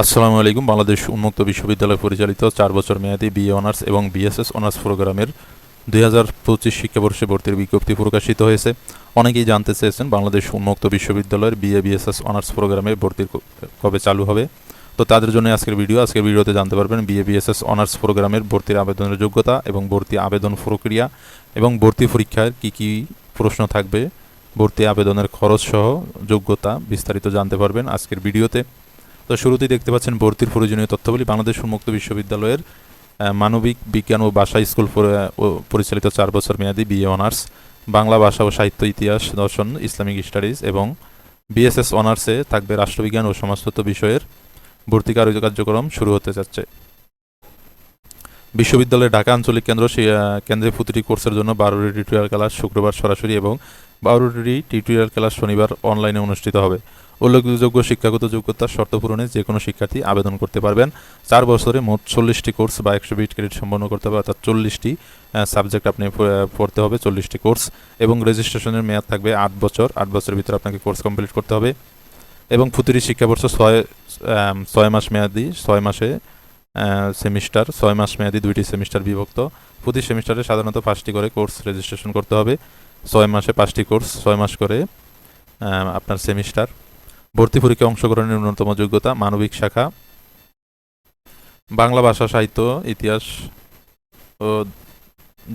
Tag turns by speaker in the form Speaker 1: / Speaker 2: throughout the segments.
Speaker 1: আসসালামু আলাইকুম। বাংলাদেশ উন্মুক্ত বিশ্ববিদ্যালয় পরিচালিত চার বছর মেয়াদী বিএ অনার্স এবং বিএসএস অনার্স প্রোগ্রামের দুই হাজার পঁচিশ শিক্ষাবর্ষে ভর্তির বিজ্ঞপ্তি প্রকাশিত হয়েছে। অনেকেই জানতে চেয়েছেন বাংলাদেশ উন্মুক্ত বিশ্ববিদ্যালয়ের বিএ বিএসএস অনার্স প্রোগ্রামে ভর্তির কবে চালু হবে। তো তাদের জন্য আজকের ভিডিও, আজকের ভিডিওতে জানতে পারবেন বিএ বিএসএস অনার্স প্রোগ্রামের ভর্তির আবেদনের যোগ্যতা এবং ভর্তি আবেদন প্রক্রিয়া এবং ভর্তি পরীক্ষার কি কি প্রশ্ন থাকবে, ভর্তি আবেদনের খরচ সহ যোগ্যতা বিস্তারিত জানতে পারবেন আজকের ভিডিওতে। তো শুরুতেই দেখতে পাচ্ছেন ভর্তির প্রয়োজনীয় তথ্যাবলী। বাংলাদেশ উন্মুক্ত বিশ্ববিদ্যালয়ের মানবিক বিজ্ঞান ও ভাষা স্কুল পরিচালিত চার বছর মেয়াদী বিএ অনার্স বাংলা ভাষা ও সাহিত্য ইতিহাস, দর্শন ইসলামিক স্টাডিজ এবং বিএসএস অনার্সে থাকবে রাষ্ট্রবিজ্ঞান ও সমাজতত্ত্ব বিষয়ের ভর্তি কার্য- কার্যক্রম শুরু হতে যাচ্ছে। বিশ্ববিদ্যালয়ের ঢাকা আঞ্চলিক কেন্দ্র কেন্দ্রে প্রতিটি কোর্সের জন্য বারোটি টিউটোরিয়াল ক্লাস শুক্রবার সরাসরি এবং বারোটি টিউটোরিয়াল ক্লাস শনিবার অনলাইনে অনুষ্ঠিত হবে। উল্লেখযোগ্য শিক্ষাগত যোগ্যতার শর্ত পূরণে যে কোনো শিক্ষার্থী আবেদন করতে পারবেন। চার বছরে মোট চল্লিশটি কোর্স বা একশো বিশ ক্রেডিট সম্পন্ন করতে হবে, অর্থাৎ চল্লিশটি সাবজেক্ট আপনি পড়তে হবে, চল্লিশটি কোর্স এবং রেজিস্ট্রেশনের মেয়াদ থাকবে আট বছর। আট বছরের ভিতরে আপনাকে কোর্স কমপ্লিট করতে হবে এবং প্রতিটি শিক্ষাবর্ষ ছয় ছয় মাস মেয়াদি, ছয় মাসে সেমিস্টার, ছয় মাস মেয়াদি দুইটি সেমিস্টার বিভক্ত। প্রতি সেমিস্টারে সাধারণত পাঁচটি করে কোর্স রেজিস্ট্রেশন করতে হবে। ছয় মাসে পাঁচটি কোর্স, ছয় মাস করে আপনার সেমিস্টার। ভর্তি পরীক্ষায় অংশগ্রহণের ন্যূনতম যোগ্যতা মানবিক শাখা, বাংলা ভাষা সাহিত্য, ইতিহাস ও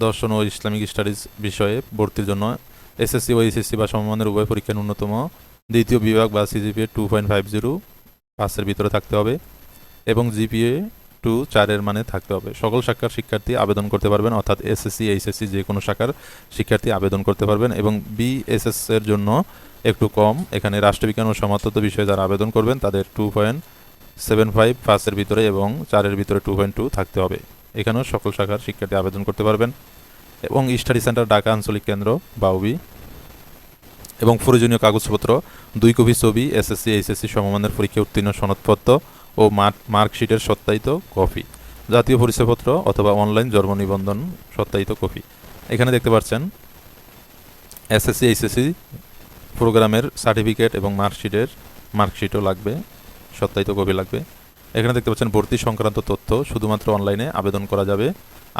Speaker 1: দর্শন ও ইসলামিক স্টাডিজ বিষয়ে ভর্তির জন্য এসএসসি ও এইচএসসি বা সমমানের উভয় পরীক্ষা ন্যূনতম দ্বিতীয় বিভাগ বা CGPA two point five zero পাঁচের ভিতরে থাকতে হবে এবং জিপিএ টু চারের মানে থাকতে হবে। সকল শাখার শিক্ষার্থী আবেদন করতে পারবেন, অর্থাৎ এসএসসি, এইচএসসি যে কোনো শাখার শিক্ষার্থী আবেদন করতে পারবেন এবং বিএসএস এর জন্য একটু কম। এখানে রাষ্ট্রবিজ্ঞান ও সমাজতত্ত্ব বিষয়ে যারা আবেদন করবেন, তাদের টু পয়েন্ট সেভেন ফাইভ পাঁচের ভিতরে এবং চারের ভিতরে টু পয়েন্ট টু থাকতে হবে। এখানেও সকল শাখার শিক্ষার্থী আবেদন করতে পারবেন। এবং স্টাডি সেন্টার, ঢাকা আঞ্চলিক কেন্দ্র, বাউবি এবং প্রয়োজনীয় কাগজপত্র, দুই কপি ছবি এসএসসি এইচএসসি সমমানের পরীক্ষা উত্তীর্ণ সনদপত্র ও মার্কশিটের সত্যায়িত কপি। জাতীয় পরিচয়পত্র অথবা অনলাইন জন্ম নিবন্ধন সত্যায়িত কপি। এখানে দেখতে পাচ্ছেন এসএসসি এইচএসসি প্রোগ্রামের সার্টিফিকেট এবং মার্কশিটের, মার্কশিটও লাগবে, সত্যায়িত কপি লাগবে। এখানে দেখতে পাচ্ছেন ভর্তি সংক্রান্ত তথ্য শুধুমাত্র অনলাইনে আবেদন করা যাবে।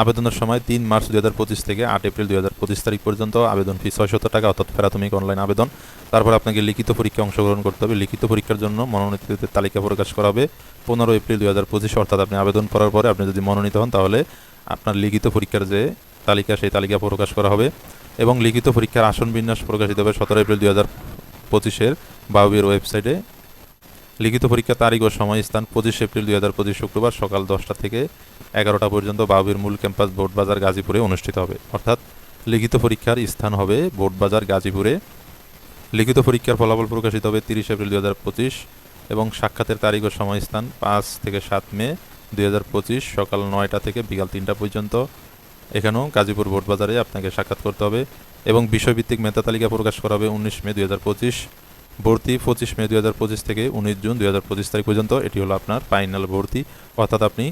Speaker 1: আবেদনের সময় তিন মার্চ দুই হাজার পঁচিশ থেকে আট এপ্রিল দুই হাজার পঁচিশ তারিখ পর্যন্ত আবেদন ফি ছয়শত টাকা, অর্থাৎ প্রাথমিক অনলাইন আবেদন। তারপর আপনাকে লিখিত পরীক্ষায় অংশগ্রহণ করতে হবে। লিখিত পরীক্ষার জন্য মনোনীতদের তালিকা প্রকাশ করা হবে। পনেরো এপ্রিল দুই হাজার পঁচিশ, অর্থাৎ আপনি আবেদন করার পরে আপনি যদি মনোনীত হন, তাহলে আপনার লিখিত পরীক্ষার যে তালিকা, সেই তালিকা প্রকাশ করা হবে। এবং লিখিত পরীক্ষার আসন বিন্যাস প্রকাশিত হবে সতেরো এপ্রিল দুই হাজার পঁচিশের বাউবির ওয়েবসাইটে। লিখিত পরীক্ষা তারিখ ও সময় স্থান পঁচিশ এপ্রিল দুই হাজার পঁচিশ শুক্রবার সকাল দশটা থেকে এগারোটা পর্যন্ত বাউবির মূল ক্যাম্পাস বোর্ডবাজার গাজীপুরে অনুষ্ঠিত হবে। অর্থাৎ লিখিত পরীক্ষার স্থান হবে বোর্ডবাজার গাজীপুরে। লিখিত পরীক্ষার ফলাফল প্রকাশিত হবে তিরিশ এপ্রিল দুই হাজার পঁচিশ এবং সাক্ষাতের তারিখ ও সময় স্থান পাঁচ থেকে সাত মে দুই হাজার পঁচিশ সকাল নয়টা থেকে বিকাল তিনটা পর্যন্ত। এখানেও গাজীপুর বোর্ডবাজারে আপনাকে সাক্ষাৎ করতে হবে এবং বিষয়ভিত্তিক মেধা তালিকা প্রকাশ করা হবে উনিশ মে দুই পঁচিশ। ভর্তি পঁচিশ মে দুই পঁচিশ থেকে উনিশ জুন দুই হাজার পঁচিশ তারিখ পর্যন্ত। এটি হলো আপনার ফাইনাল ভর্তি। অর্থাৎ আপনি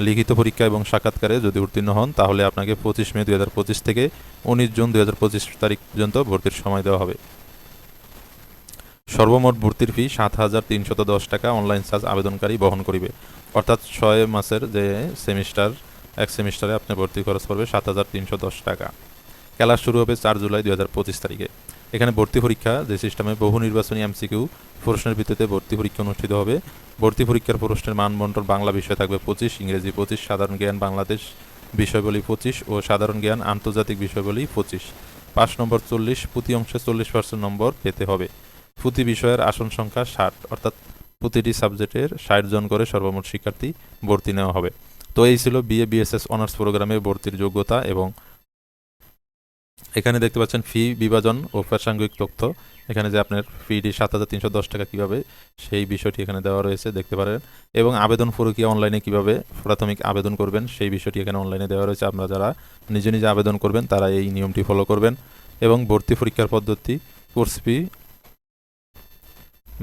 Speaker 1: লিখিত পরীক্ষা এবং সাক্ষাৎকারে যদি উত্তীর্ণ হন, তাহলে আপনাকে পঁচিশ মে দুই পঁচিশ থেকে উনিশ জুন দুই হাজার পঁচিশ তারিখ পর্যন্ত ভর্তির সময় দেওয়া হবে। সর্বমোট ভর্তির ফি সাত হাজার দশ টাকা। অনলাইন চার্জ আবেদনকারী বহন করিবে। অর্থাৎ ছয় মাসের যে সেমিস্টার এক সেমিস্টারে আপনার ভর্তি খরচ পড়বে সাত হাজার তিনশো দশ টাকা। ক্লাস শুরু হবে চার জুলাই দুই হাজার পঁচিশ তারিখে। এখানে ভর্তি পরীক্ষা যে সিস্টেমে বহু নির্বাচনী এমসিকিউ প্রশ্নের ভিত্তিতে ভর্তি পরীক্ষা অনুষ্ঠিত হবে। ভর্তি পরীক্ষার প্রশ্নের মানবন্টন বাংলা বিষয় থাকবে পঁচিশ, ইংরেজি পঁচিশ, সাধারণ জ্ঞান বাংলাদেশ বিষয়বলী পঁচিশ ও সাধারণ জ্ঞান আন্তর্জাতিক বিষয়বলী পঁচিশ। পাঁচ নম্বর চল্লিশ প্রতি অংশে চল্লিশ পার্সেন্ট নম্বর পেতে হবে। প্রতি বিষয়ের আসন সংখ্যা ষাট, অর্থাৎ প্রতিটি সাবজেক্টের ষাট জন করে সর্বমোট শিক্ষার্থী ভর্তি নেওয়া হবে। তো এই ছিল বিএ বিএসএস অনার্স প্রোগ্রামে ভর্তির যোগ্যতা এবং এখানে দেখতে পাচ্ছেন ফি বিভাজন ও প্রাসঙ্গিক তথ্য। এখানে যে আপনার ফিটি সাত হাজার তিনশো দশ টাকা কীভাবে, সেই বিষয়টি এখানে দেওয়া রয়েছে, দেখতে পারেন। এবং আবেদন প্রক্রিয়া অনলাইনে কীভাবে প্রাথমিক আবেদন করবেন, সেই বিষয়টি এখানে অনলাইনে দেওয়া রয়েছে। আপনারা যারা নিজে নিজে আবেদন করবেন, তারা এই নিয়মটি ফলো করবেন। এবং ভর্তি পরীক্ষার পদ্ধতি কোর্স ফি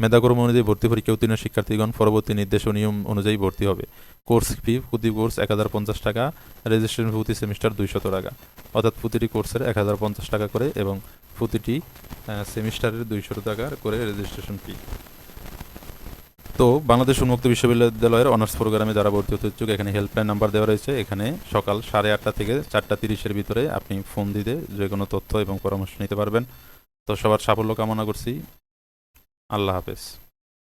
Speaker 1: মেধাক্রম অনুযায়ী ভর্তি পরীক্ষা উত্তীর্ণ শিক্ষার্থীগণ পরবর্তী নির্দেশ নিয়ম অনুযায়ী ভর্তি হবে। কোর্স ফি, প্রতি কোর্স এক হাজার পঞ্চাশ টাকা, রেজিস্ট্রেশন প্রতি সেমিস্টার দুইশত টাকা। অর্থাৎ প্রতিটি কোর্সের এক হাজার পঞ্চাশ টাকা করে এবং প্রতিটি সেমিস্টারের দুইশত টাকা করে রেজিস্ট্রেশন ফি। তো বাংলাদেশ উন্মুক্ত বিশ্ববিদ্যালয়ের অনার্স প্রোগ্রামে যারা ভর্তি হতে ইচ্ছুক, এখানে হেল্পলাইন নাম্বার দেওয়া রয়েছে। এখানে সকাল সাড়ে আটটা থেকে চারটা তিরিশের ভিতরে আপনি ফোন দিতে যে কোনো তথ্য এবং পরামর্শ নিতে পারবেন। তো সবার সাফল্য কামনা করছি। আল্লাহ হাফেজ।